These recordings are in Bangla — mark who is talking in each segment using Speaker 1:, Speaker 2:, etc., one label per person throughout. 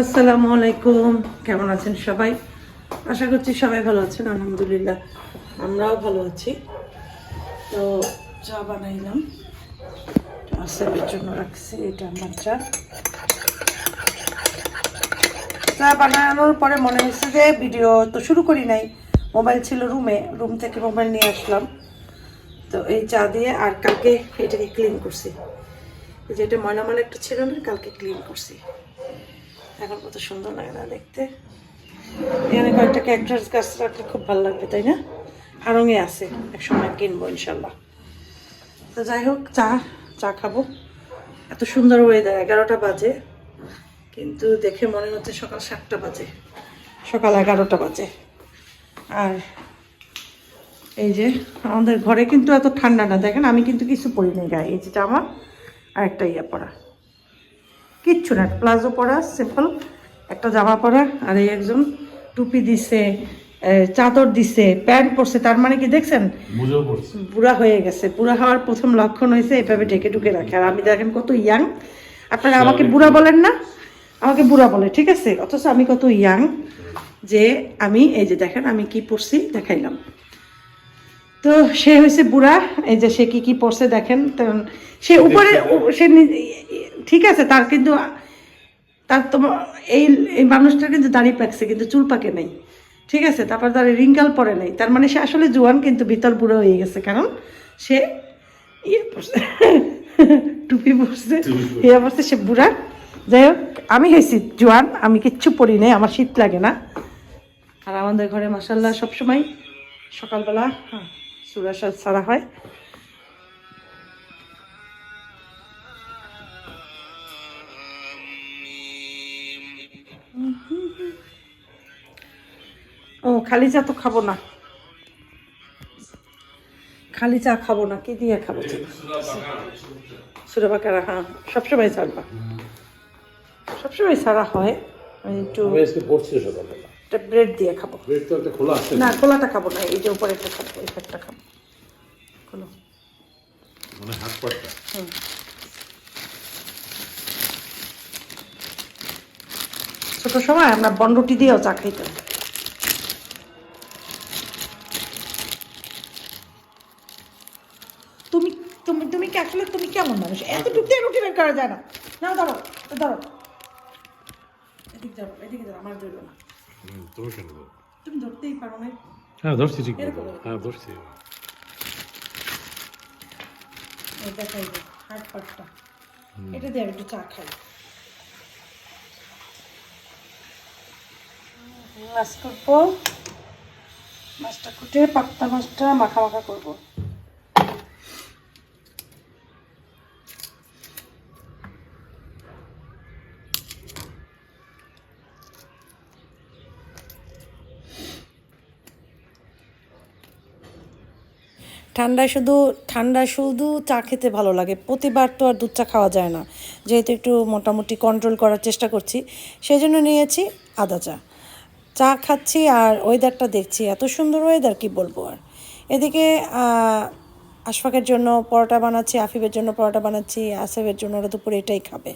Speaker 1: আসসালামু আলাইকুম। কেমন আছেন সবাই? আশা করছি সবাই ভালো আছেন, আলহামদুলিল্লাহ। আমরাও ভালো আছি। তো চা বানাইলাম। আসেফের জন্য রাখছি, এটা আমার চা। চা বানানোর পরে মনে হয়েছে যে ভিডিও তো শুরু করি নাই। মোবাইল ছিল রুমে, রুম থেকে মোবাইল নিয়ে আসলাম। তো এই চা দিয়ে আর কালকে এটাকে ক্লিন করছি। এই যে এটা ময়লা ময়লা একটু ছিল না, কালকে ক্লিন করছি। এখন কত সুন্দর লাগে না দেখতে। এখানে কয়েকটা ক্যাকটাস গাছ রাখলে খুব ভালো লাগবে, তাই না? হারঙে আছে এক সময় কিনবো ইনশাল্লাহ। তো যাই হোক, চা চা খাব। এত সুন্দর ওয়েদার এগারোটা বাজে, কিন্তু দেখে মনে হচ্ছে সকাল সাতটা বাজে। সকাল এগারোটা বাজে। আর এই যে, আমাদের ঘরে কিন্তু এত ঠান্ডা না। দেখেন, আমি কিন্তু কিছু পরিনি গায়ে। এই যেটা আমার আর একটা ইয়ে পরা। কিচ্ছু না প্লাজো পরা সিম্পল একটা জামা পরা আর এই একজন টুপি দিছে চাদর দিছে প্যান্ট পরছে তার মানে কি দেখছেন? বুড়া হয়ে গেছে। বুড়া হওয়ার প্রথম লক্ষণ হয়েছে এভাবে ঢেকে ঢুকে রাখে। আর আমি দেখেন কত ইয়াং। আপনারা আমাকে বুড়া বলেন না? আমাকে বুড়া বলে ঠিক আছে? অথচ আমি কত ইয়াং যে আমি এই যে দেখেন আমি কি পরছি দেখাইলাম। তো সে হয়েছে বুড়া এই যে সে কি কি পড়ছে দেখেন সে উপরে সে ঠিক আছে তার কিন্তু তার তো এই এই মানুষটার কিন্তু দাড়ি পাকছে কিন্তু চুল পাকে নেই। ঠিক আছে তারপর তার রিঙ্কাল পরে নেই। তার মানে সে আসলে জোয়ান কিন্তু ভিতর বুড়ো হয়ে গেছে কারণ সে ইয়ে পরছে টুপি পরছে। ইয়ে পরছে সে বুড়া। যাই হোক আমি হয়েছি জোয়ান আমি কিচ্ছু পরি নাই আমার শীত লাগে না। আর আমাদের ঘরে মাসাল্লাহ সবসময় সকালবেলা হ্যাঁ। সুরাশা ছাড়া হয়। ও খালি চা তো খাব না। খালি চা খাব না, কি দিয়ে খাব? সুরা বাকারা হ্যাঁ সবসময় ছাড়বা। সবসময় ছাড়া হয় একটু
Speaker 2: পড়ছি সকালবেলা
Speaker 1: একটা ব্রেড দিয়ে খাব।
Speaker 2: ব্রেড তো একটা খোলা আছে।
Speaker 1: না খোলাটা খাব না এই যে উপরে একটা খাব এই একটা খাব। খোলো।
Speaker 2: মানে হাত পাটটা।
Speaker 1: ছোট সময় আমরা বনরুটি দিয়েও চা খাইতাম তুমি তুমি তুমি কি আসলে তুমি কেমন মানুষ? এতটুকু দিয়ে রুটি বের করা যায় না। না ধরো ধরো। এদিকে ধরো এদিকে আমার ধরো না।
Speaker 2: হুম, তুমি কেন বলো?
Speaker 1: তুমি ধরতেই পারো না
Speaker 2: হ্যাঁ ধরছি ঠিক
Speaker 1: এরকম?
Speaker 2: হ্যাঁ ধরছি।
Speaker 1: হাট পাটটা এটা দিয়ে একটু চা খাই। মাছ করব। মাছটা কুটে পাত্তা মাছটা মাখা মাখা করব। ঠান্ডায় শুধু ঠান্ডায় শুধু চা খেতে ভালো লাগে। প্রতিবার তো আর দুধ চা খাওয়া যায় না। যেহেতু একটু মোটামুটি কন্ট্রোল করার চেষ্টা করছি সেই জন্য নিয়েছি আদা চা। চা খাচ্ছি আর ওয়েদারটা দেখছি। এত সুন্দর ওয়েদার কি বলব আর? এদিকে আশফাকের জন্য পরোটা বানাচ্ছি, আফিফের জন্য পরোটা বানাচ্ছি, আসেফের জন্য ওরা দুপুরে এটাই খাবে।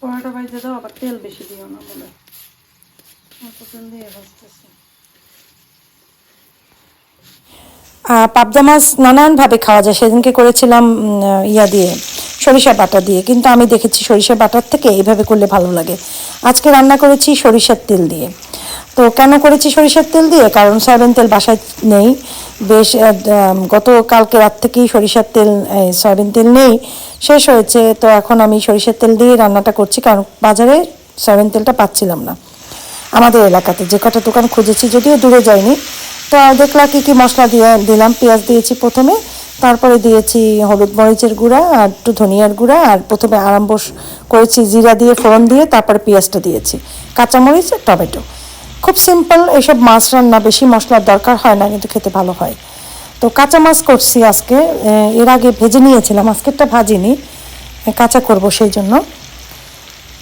Speaker 1: পরোটা বাইতে দাও, আবার তেল বেশি দিও না বলে। তেল দিয়ে পাবদা মাছ নানানভাবে খাওয়া যায়। সেদিনকে করেছিলাম ইয়া দিয়ে সরিষা বাটা দিয়ে। কিন্তু আমি দেখেছি সরিষা বাটার থেকে এইভাবে করলে ভালো লাগে। আজকে রান্না করেছি সরিষার তেল দিয়ে। তো কেন করেছি সরিষার তেল দিয়ে? কারণ সয়াবিন তেল বাসায় নেই। বেশ গত কালকে রাত থেকেই সরিষার তেল সয়াবিন তেল নেই। শেষ হয়েছে। তো এখন আমি সরিষার তেল দিয়ে রান্নাটা করছি। কারণ বাজারে সয়াবিন তেলটা পাচ্ছিলাম না। আমাদের এলাকাতে যে কটা দোকান খুঁজেছি, যদিও দূরে যায়নি। তো দেখলাম কি কি মশলা দিয়ে দিলাম, পেঁয়াজ দিয়েছি প্রথমে, তারপরে দিয়েছি হলুদ মরিচের গুঁড়া আর একটু ধনিয়ার গুঁড়া, আর প্রথমে আরম্ভ করেছি জিরা দিয়ে, ফোড়ন দিয়ে, তারপরে পেঁয়াজটা দিয়েছি, কাঁচামরিচ আর টমেটো। খুব সিম্পল এইসব মাছ রান্না, বেশি মশলার দরকার হয় না, কিন্তু খেতে ভালো হয়। তো কাঁচা মাছ করছি আজকে এর আগে ভেজে নিয়েছিলাম, আজকেরটা ভাজিনি কাঁচা করব সেই জন্য।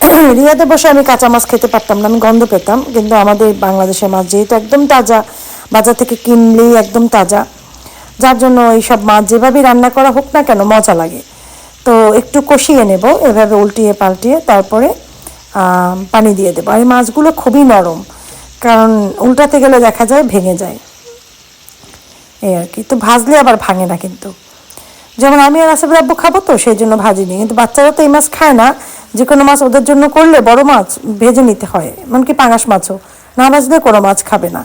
Speaker 1: রিয়াতে বসে আমি কাঁচা মাছ খেতে পারতাম না, আমি গন্ধ পেতাম, কিন্তু আমাদের বাংলাদেশের মাছ যেহেতু একদম তাজা বাজার থেকে কিনলেই একদম তাজা। যার জন্য এইসব মাছ যেভাবেই রান্না করা হোক না কেন, মজা লাগে। তো একটু কষিয়ে নেব, এভাবে উল্টিয়ে পাল্টিয়ে তারপরে
Speaker 3: পানি দিয়ে দেবো। আর এই মাছগুলো খুবই নরম, কারণ উল্টাতে গেলে দেখা যায় ভেঙে যায়। এই আর কি। তো ভাজলে আবার ভাঙে না কিন্তু। যেমন আমি আর আসিফ রাব্বু খাব তো, সেই জন্য ভাজিনি। কিন্তু বাচ্চারা তো এই মাছ খায় না। যে কোনো মাছ ওদের জন্য করলে বড় মাছ ভেজে নিতে হয়। এমনকি পাঙাশ মাছও। না ভাজলে কোনো মাছ খাবে না।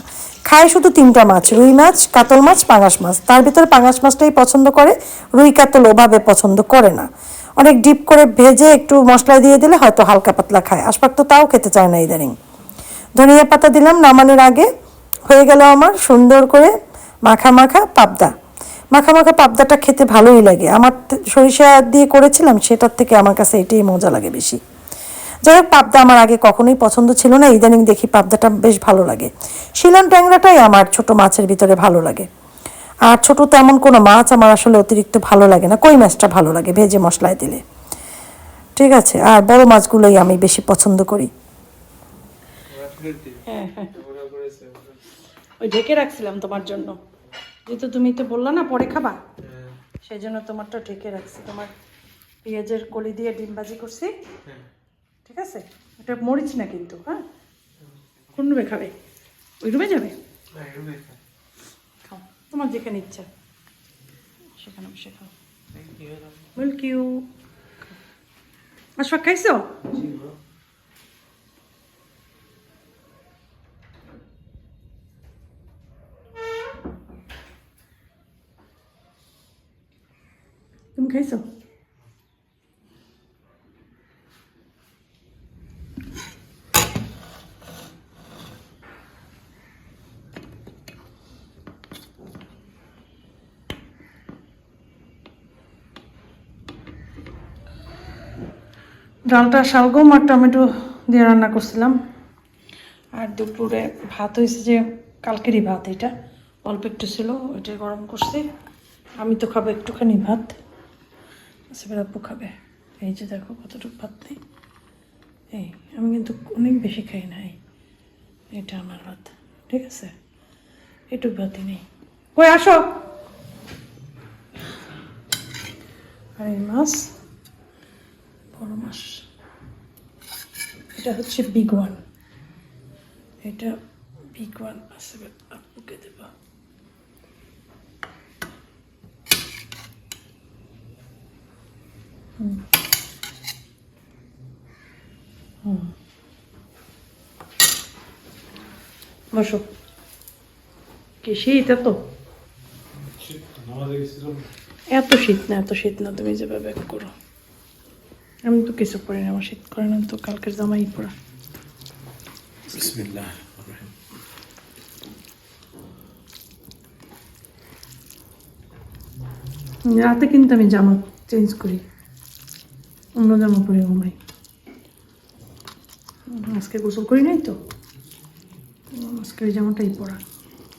Speaker 3: খায় শুধু তিনটা মাছ, রুই মাছ, কাতল মাছ, পাঙাশ মাছ। তার ভিতরে পাঙাশ মাছটাই পছন্দ করে, রুই কাতল ওভাবে পছন্দ করে না। অনেক ডিপ করে ভেজে একটু মশলা দিয়ে দিলে হয়তো হালকা পাতলা খায়। আশপাক তো তাও খেতে চায় না ইদানিং। ধনিয়া পাতা দিলাম নামানোর আগে। হয়ে গেল আমার সুন্দর করে মাখা মাখা পাবদা। মাখা মাখা পাবদাটা খেতে ভালোই লাগে। আমার সরিষা দিয়ে করেছিলাম, সেটার থেকে আমার কাছে এটাই মজা লাগে বেশি। যাই হোক পাবদা আমার আগে কখনোই পছন্দ ছিল না ইদানিং দেখি পাবদাটা বেশ ভালো লাগে। শিলন ট্যাংরাটাই আমার ছোট মাছের ভিতরে ভালো লাগে। আর ছোট তেমন কোনো মাছ আমার আসলে অতিরিক্ত ভালো লাগে না কই মাছটা ভালো লাগে ভেজে মশলায় দিলে। ঠিক আছে আর বড় মাছগুলোই আমি বেশি পছন্দ করি।
Speaker 1: হ্যাঁ হ্যাঁ ওই ঢেকে রাখছিলাম তোমার জন্য। যেহেতু তুমি তো বললা না পরে খাবা। সেই জন্য তোমারটা ঢেকে রাখছি। তোমার পেঁয়াজের কলি দিয়ে ডিম ভাজি করছি। ঠিক আছে? এটা মরিচ না কিন্তু হ্যাঁ? কোন রুমে খাবে? ওই রুমে যাবে? খাও তোমার যেখানে ইচ্ছা। সেখানে বসে খাও। ওয়েলক ইউ আশফাক খাইছো? তুমি খাইছো? ডালটা শালগম আর টমেটো দিয়ে রান্না করছিলাম। আর দুপুরে ভাত হয়েছে যে কালকেরই ভাত এটা। অল্প একটু ছিল, ওইটা গরম করছি। আমি তো খাব একটুখানি ভাত। সেবার আপু খাবে। এই যে দেখো কতটুকু ভাত নেই। এই, আমি কিন্তু অনেক বেশি খাই না এই এটা আমার ভাত, ঠিক আছে? এটুক ভাতই নেই। কই, আসো। আর, এই মাছ। বড় মাছ এটা হচ্ছে বিগ ওয়ান এটা বিগ ওয়ান আছে আপুকে দেবা। বসো। কি শীত এত? এত শীত না এত শীত না তুমি যেভাবে করো। আমি তো কিছু করি না আমার শীত করে না তো কালকের জামাই পরা।
Speaker 2: বিসমিল্লাহ
Speaker 1: রাতে কিন্তু আমি জামা চেঞ্জ করি। অন্য জামা পরে ঘুমাই আজকে গোসল করি নাই তো? আজকে ওই জামাটাই পরা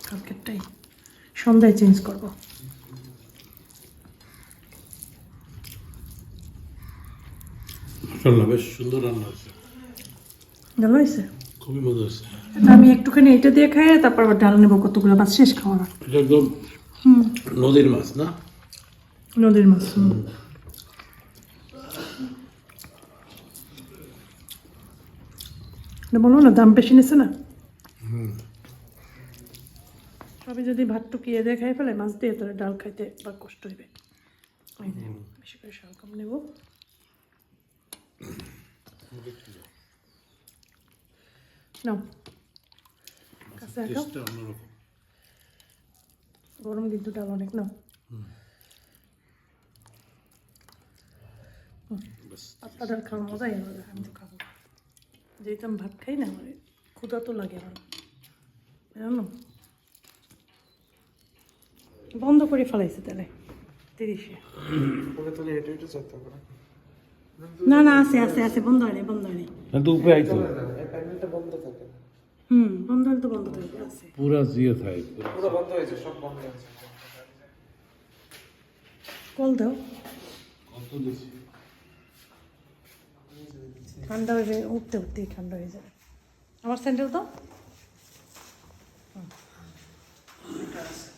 Speaker 1: কালকেরটাই। সন্ধ্যায় চেঞ্জ করব।
Speaker 2: মাশাআল্লাহ বেশ সুন্দর রান্না হয়েছে
Speaker 1: ভালো হয়েছে?
Speaker 2: খুবই মজা হয়েছে।
Speaker 1: আমি একটুখানি এটা দিয়ে খাই তারপর আবার ডাল নেব কতগুলো মাছ শেষ খাওয়া
Speaker 2: এটা একদম নদীর মাছ না?
Speaker 1: নদীর মাছ বলো না দাম বেশি নিছে না? সবাই যদি ভাত টুকিয়ে দিয়ে খাই ফেলে মাছ দিয়ে তাহলে ডাল খাইতে বা কষ্ট হইবে। বেশি করে শাল কম নেব। নাও কাছে রাখো গরম কিন্তু ডাল অনেক নাও ডাল খাওয়ার মজাই আলাদা আমি তো খাব। যেহেতু আমি ভাত খাই না আমার ক্ষুধা তো লাগে আমার। জানো? বন্ধ করে ফেলাইছে তাহলে তিরিশে। না না আছে আছে আছে বন্ধ হয়নি বন্ধ হয়নি।
Speaker 2: তো উপরে আইতো।
Speaker 1: হুম বন্ধ হলে তো বন্ধ থাকবে আছে।
Speaker 2: পুরা জিয়ে থাকে
Speaker 1: কল দাও।
Speaker 2: কত দিছি।
Speaker 1: ঠান্ডা হয়ে যাবে উঠতে উঠতেই ঠান্ডা হয়ে যাবে। আমার স্যান্ডেল তো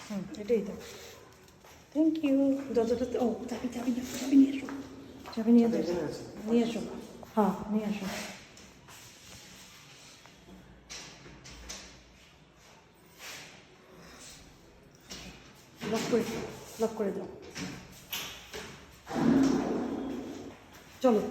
Speaker 1: হুম এটাই তো থ্যাংক ইউ যতটা ও চাবি চাবি না চাবি নিয়ে এসো। চাবি নিয়ে নিয়ে এসো হ্যাঁ নিয়ে এসো লক করে লক করে দাও চলো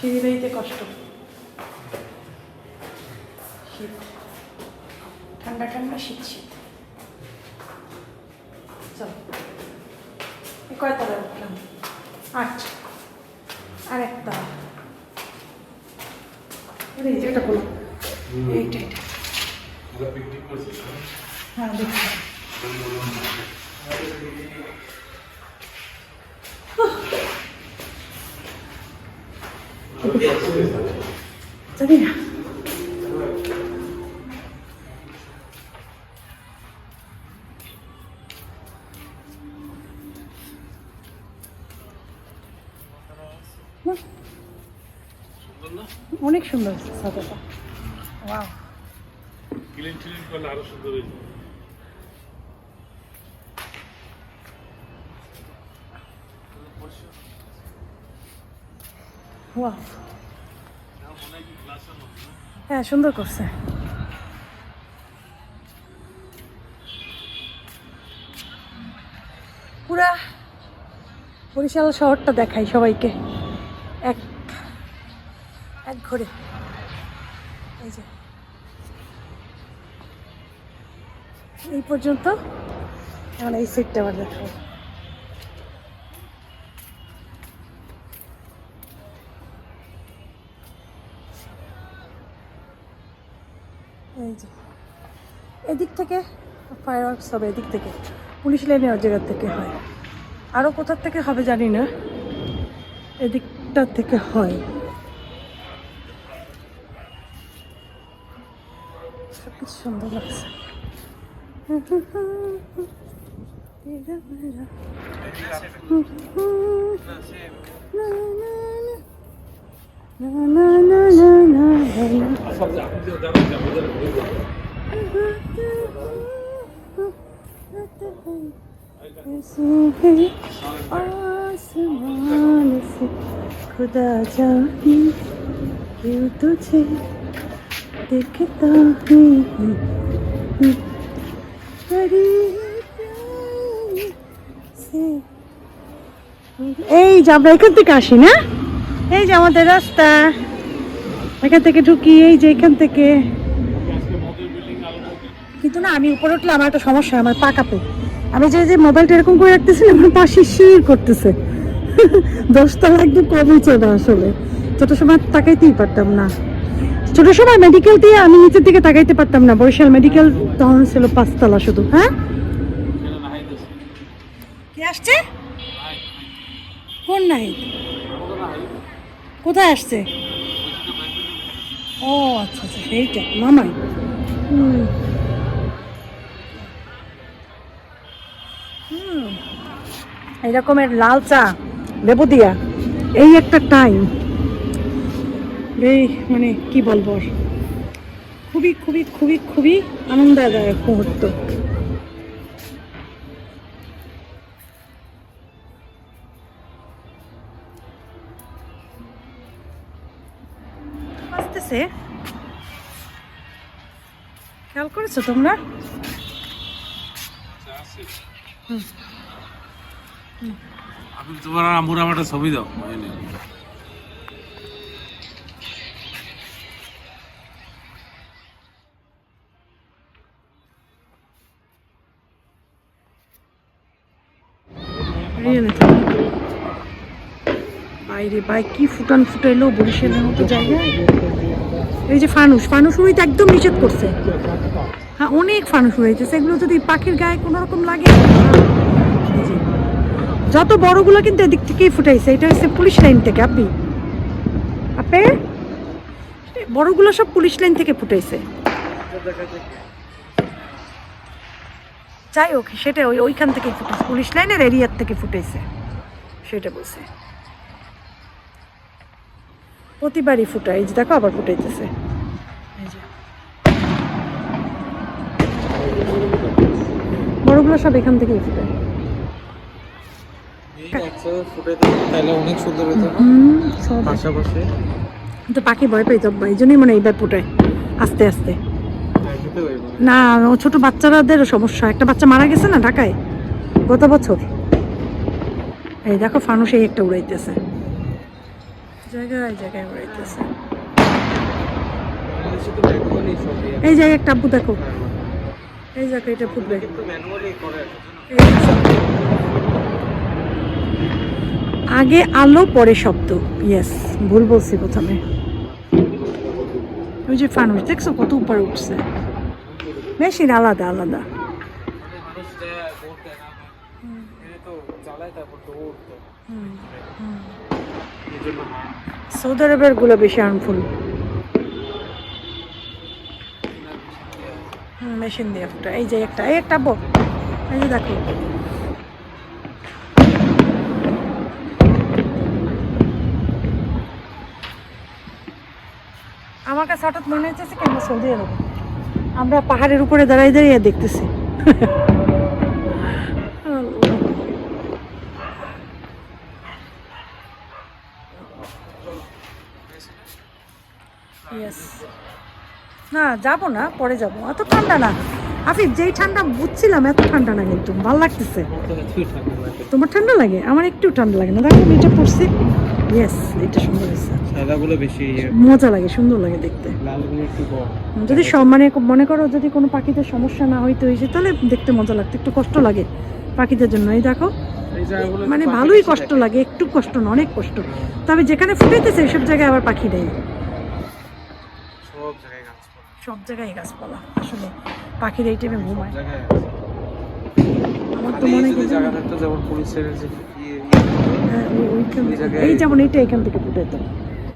Speaker 1: সিঁড়ি বেরিতে কষ্ট। শীত। ঠান্ডা ঠান্ডা শীত শীত। চলো। এই কয়তলা উঠলাম? আট। আর একটা। যে এটা বলো এইটা হ্যাঁ দেখছি। জানি না অনেক সুন্দর সাজাটা ওয়াও
Speaker 2: ক্লিন ক্লিন করলে আরও সুন্দর হয়ে
Speaker 1: হ্যাঁ সুন্দর করছে। পুরা বরিশাল শহরটা দেখাই সবাইকে। এক এক ঘরে। এই যে। এই পর্যন্ত এখন এই সিটটা আবার দেখাবো। এদিক থেকে ফায়ার ওয়ার্কস হবে, এদিক থেকে। পুলিশ লাইনের জায়গার থেকে হয়। আরও কোথার থেকে হবে জানি না। এদিকটা থেকে হয়। সুন্দর লাগছে। না না না না না आसमान से खुदा जाने क्यों तुझे देखता हूँ बड़ी प्यार से এই যে আমরা এখান থেকে আসি না এই যে আমাদের রাস্তা এখান থেকে ঢুকি এই যে এখান থেকে কিন্তু না আমি উপরে উঠলে আমার একটা সমস্যা হয়, আমার পা কাঁপে আমি যে যে মোবাইলটা এরকম করে রাখতেছি না, আমার পাশে শির করতেছে। দশতলা একদম কমেছে না আসলে। ছোট সময় তাকাইতেই পারতাম না। ছোট সময় মেডিকেল দিয়ে আমি নিচের দিকে তাকাইতে পারতাম না। বরিশাল মেডিকেল তখন ছিল পাঁচতলা শুধু হ্যাঁ? কে আসছে? কোন নাই কোথায় আসছে? ও আচ্ছা আচ্ছা সেইটা মামাই। হুম। এই রকমের লাল চা লেবু দিয়া। এই একটা টাইম এই মানে কি বলব খুবই খুবই খুবই খুবই আনন্দদায়ক মুহূর্ত। আসতেছে। খেয়াল করেছ তোমরা?
Speaker 2: আপনি তোমার আমুর আমার একটা ছবি দাও
Speaker 1: বাইরে বাই কি ফুটান ফুটাইলো, বরিশালের মতো জায়গায়? এই যে ফানুস ফানুস উড়িতে একদম নিষেধ করছে। হ্যাঁ অনেক ফানুস উড়াইছে সেগুলো যদি পাখির গায়ে কোনো রকম লাগে যে। যত বড়গুলো কিন্তু এদিক থেকেই ফুটাইছে, এটা হচ্ছে পুলিশ লাইন থেকে, আপনি? আপে বড়গুলো সব পুলিশ লাইন থেকে ফুটাইছে। যাই হোক, সেটা ওই ওইখান থেকে ফুটেছে পুলিশ লাইনের এরিয়ার থেকে ফুটেছে সেটা বলছে। প্রতিবারই ফুটায়, এই যে দেখো আবার ফুটাইতেছে। বড়গুলো সব এখান থেকেই ফুটে
Speaker 3: ফুটে তাহলে অনেক সুন্দর হতো না? পাশাপাশি?
Speaker 1: তো পাখি ভয় পাইতো এই জন্যই মনে হয় এইবার ফুটে আস্তে আস্তে। না ও ছোট বাচ্চারাদেরও সমস্যা একটা বাচ্চা মারা গেছে না ঢাকায় গত বছর। এই দেখো ফানুস এই একটা উড়াইতেছে। জায়গায় জায়গায় উড়াইতেছে। এই যে একটা আব্বু দেখো। এই দেখো এটা ফুটবে। এই। আগে আলো, পরে শব্দ। ইয়েস ভুল বলছি প্রথমে। ওই যে ফানুস দেখছ কত উপরে উঠছে? মেশিন আলাদা আলাদা। সৌদি আরবেরগুলো বেশি হার্মফুল মেশিন দিয়ে একটা এই যে একটা, এই একটা বো এই যে দেখো। আমার কাছে হঠাৎ মনে হচ্ছে কি আমরা সৌদি আরবে। আমরা পাহাড়ের উপরে দাঁড়াই দাঁড়িয়ে দেখতেছি। না যাব না পরে যাব। এত ঠান্ডা না। আফিফ যেই ঠান্ডা বুঝছিলাম এত ঠান্ডা না কিন্তু। ভালো লাগতেছে। তোমার ঠান্ডা লাগে? আমার একটু ঠান্ডা লাগে না। দেখো আমি এটা পড়ছি ইয়েস এটা সুন্দর হয়েছে।
Speaker 3: সাদাগুলো বেশি
Speaker 1: মজা লাগে সুন্দর লাগে দেখতে।
Speaker 3: লালগুলো একটু কম
Speaker 1: যদি সব মানে মনে করো যদি কোনো সমস্যা না হইতে হয়েছে তাহলে দেখতে মজা লাগতো একটু কষ্ট লাগে পাখিদের জন্য। এই দেখো মানে ভালোই কষ্ট লাগে একটু কষ্ট না অনেক কষ্ট। তবে যেখানে ফুটাইতেছে এইসব জায়গায় আবার পাখি নেই
Speaker 3: সব জায়গায় গাছপালা।
Speaker 1: সব আসলে পাখির এই টাইমে ঘুমায় আমার তো মনে হয় হ্যাঁ, এই যেমন এইটা এখান থেকে ফুটাইতো